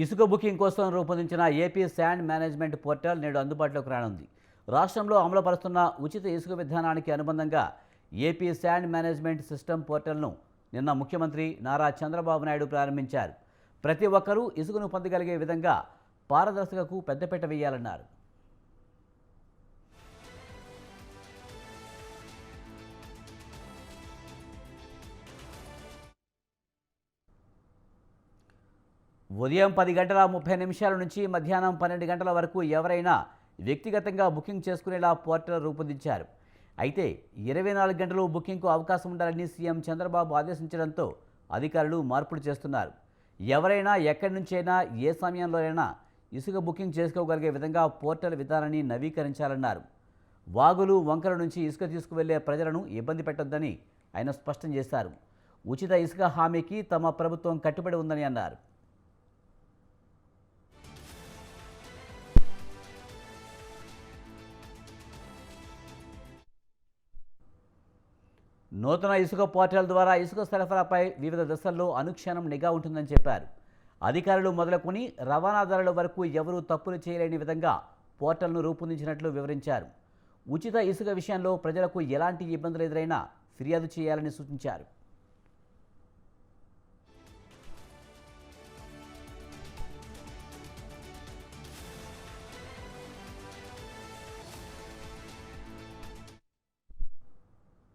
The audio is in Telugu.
ఇసుక బుకింగ్ కోసం రూపొందించిన ఏపీ శాండ్ మేనేజ్మెంట్ పోర్టల్ నేడు అందుబాటులోకి రానుంది. రాష్ట్రంలో అమలుపరుస్తున్న ఉచిత ఇసుక విధానానికి అనుబంధంగా ఏపీ శాండ్ మేనేజ్మెంట్ సిస్టమ్ పోర్టల్ను నిన్న ముఖ్యమంత్రి నారా చంద్రబాబు నాయుడు ప్రారంభించారు. ప్రతి ఒక్కరూ ఇసుకను పొందగలిగే విధంగా పారదర్శకకు పెద్దపీట వేయాలన్నారు. ఉదయం పది గంటల ముప్పై నిమిషాల నుంచి మధ్యాహ్నం పన్నెండు గంటల వరకు ఎవరైనా వ్యక్తిగతంగా బుకింగ్ చేసుకునేలా పోర్టల్ రూపొందించారు. అయితే ఇరవై నాలుగు గంటలు బుకింగ్కు అవకాశం ఉండాలని సీఎం చంద్రబాబు ఆదేశించడంతో అధికారులు మార్పులు చేస్తున్నారు. ఎవరైనా ఎక్కడి నుంచైనా ఏ సమయంలోనైనా ఇసుక బుకింగ్ చేసుకోగలిగే విధంగా పోర్టల్ విధానాన్ని నవీకరించాలన్నారు. వాగులు వంకల నుంచి ఇసుక తీసుకువెళ్ళే ప్రజలను ఇబ్బంది పెట్టొద్దని ఆయన స్పష్టం చేశారు. ఉచిత ఇసుక హామీకి తమ ప్రభుత్వం కట్టుబడి ఉందని అన్నారు. నూతన ఇసుక పోర్టల్ ద్వారా ఇసుక సరఫరాపై వివిధ దశల్లో అనుక్షణం నిఘా ఉంటుందని చెప్పారు. అధికారులు మొదలుకొని రవాణాదారుల వరకు ఎవరూ తప్పులు చేయలేని విధంగా పోర్టల్ను రూపొందించినట్లు వివరించారు. ఉచిత ఇసుక విషయంలో ప్రజలకు ఎలాంటి ఇబ్బందులు ఎదురైనా ఫిర్యాదు చేయాలని సూచించారు.